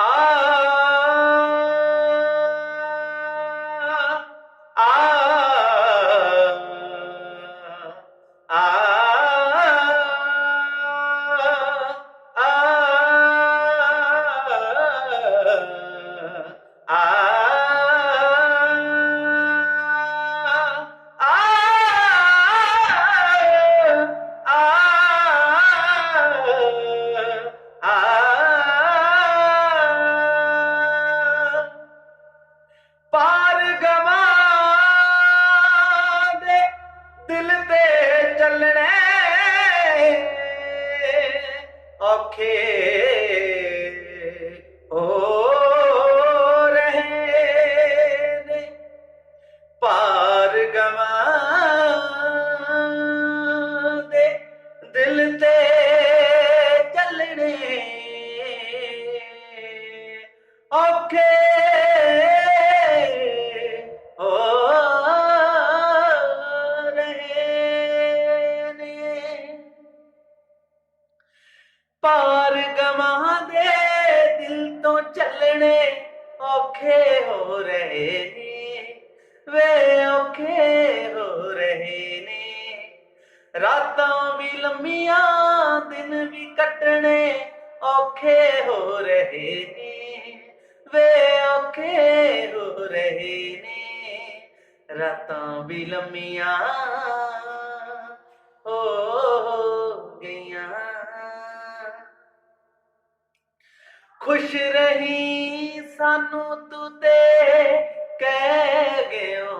啊 ਔਖੇ ਹੋ ਰਹੇ ਨੇ। ਪਾਰ ਗਵਾਂ ਦੇ ਦਿਲ ਤੇ ਚੱਲਣੇ ਔਖੇ ਪਾਰ ਦੇ ਦਿਲ ਤੋਂ ਚੱਲਣੇ ਔਖੇ ਹੋ ਰਹੇ ਨੇ। ਵੇ ਔਖੇ ਹੋ ਰਹੇ ਨੇ। ਰਾਤਾਂ ਵੀ ਲੰਮੀਆਂ, ਦਿਨ ਵੀ ਕੱਟਣੇ ਔਖੇ ਹੋ ਰਹੇ ਨੇ। ਵੇ ਔਖੇ ਹੋ ਰਹੇ ਨੇ। ਰਾਤਾਂ ਵੀ ਲੰਮੀਆਂ ਹੋ ਗਈਆਂ। ਖੁਸ਼ ਰਹੀ ਸਾਨੂੰ ਤੂੰ ਤੇ, ਕਹਿ ਗਿਓ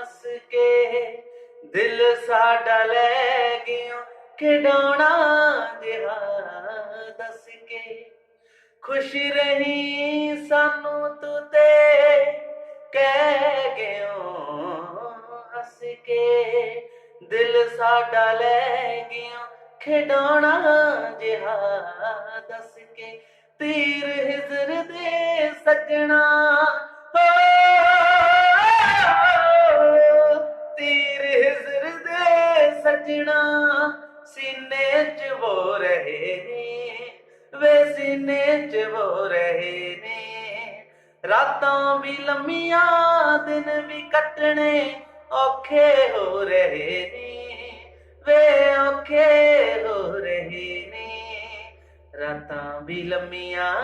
ਹੱਸ ਕੇ। ਦਿਲ ਸਾਡਾ ਲੈ ਗਿਓ ਖਿਡੌਣਾ ਜਿਹਾ ਦੱਸ ਕੇ। ਖੁਸ਼ ਰਹੀ ਸਾਨੂੰ ਤੂੰ ਤੇ, ਕਹਿ ਗਿਓ ਹੱਸ ਕੇ। ਦਿਲ ਸਾਡਾ ਲੈ ਗਿਓ ਖਿਡੌਣਾ ਜਿਹਾ ਦੱਸ ਕੇ ਤੀਰ ਹਿਜ਼ਰ ਦੇ ਸੱਜਣਾ। ਹੋ ਤੀਰ ਹਿਜ਼ਰ ਦੇ ਸੱਜਣਾ ਸੀਨੇ ਚ ਵੋ ਰਹੇ ਨੇ, ਵੇ ਸੀਨੇ ਚ ਵੋ ਰਹੇ ਨੇ। ਰਾਤਾਂ ਵੀ ਲੰਮੀਆਂ, ਦਿਨ ਵੀ ਕੱਟਣੇ ਔਖੇ ਹੋ ਰਹੇ ਨੇ, ਵੇ ਔਖੇ ਰਹੇ ਨੇ। ਰਾਤਾਂ ਵੀ ਲੰਮੀਆਂ